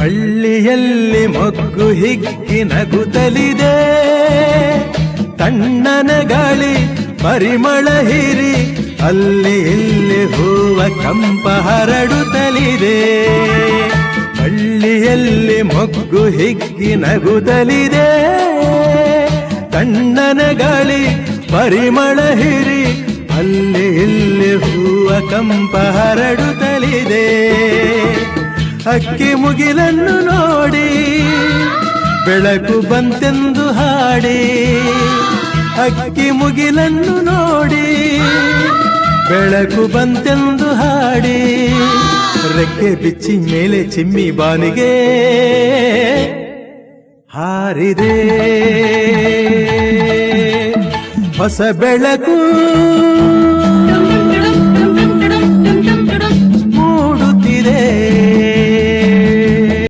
ಹಳ್ಳಿಯಲ್ಲಿ ಮೊಗ್ಗು ಹಿಗ್ಗಿ ನಗುತ್ತಲಿದೆ. ತಣ್ಣನ ಗಾಳಿ ಪರಿಮಳ ಹಿರಿ ಅಲ್ಲಿ ಇಲ್ಲಿ ಹೂವ ಕಂಪ ಹರಡುತ್ತಲಿದೆ. ಹಳ್ಳಿಯಲ್ಲಿ ಮೊಗ್ಗು ಹಿಗ್ಗಿ ನಗುತ್ತಲಿದೆ. ತಣ್ಣನ ಗಾಳಿ ಪರಿಮಳ ಹಿರಿ ಅಲ್ಲಿ ಇಲ್ಲಿ ಹೂವ ಕಂಪ ಹರಡುತ್ತಲಿದೆ. ಅಕ್ಕಿ ಮುಗಿಲನ್ನು ನೋಡಿ, ಬೆಳಕು ಬಂತೆಂದು ಹಾಡಿ, ಅಕ್ಕಿ ಮುಗಿಲನ್ನು ನೋಡಿ, ಬೆಳಕು ಬಂತೆಂದು ಹಾಡಿ, ರೆಕ್ಕೆ ಬಿಚ್ಚಿ ಮೇಲೆ ಚಿಮ್ಮಿ ಬಾನಿಗೆ ಹಾರಿದೆ. ಹೊಸ ಬೆಳಕು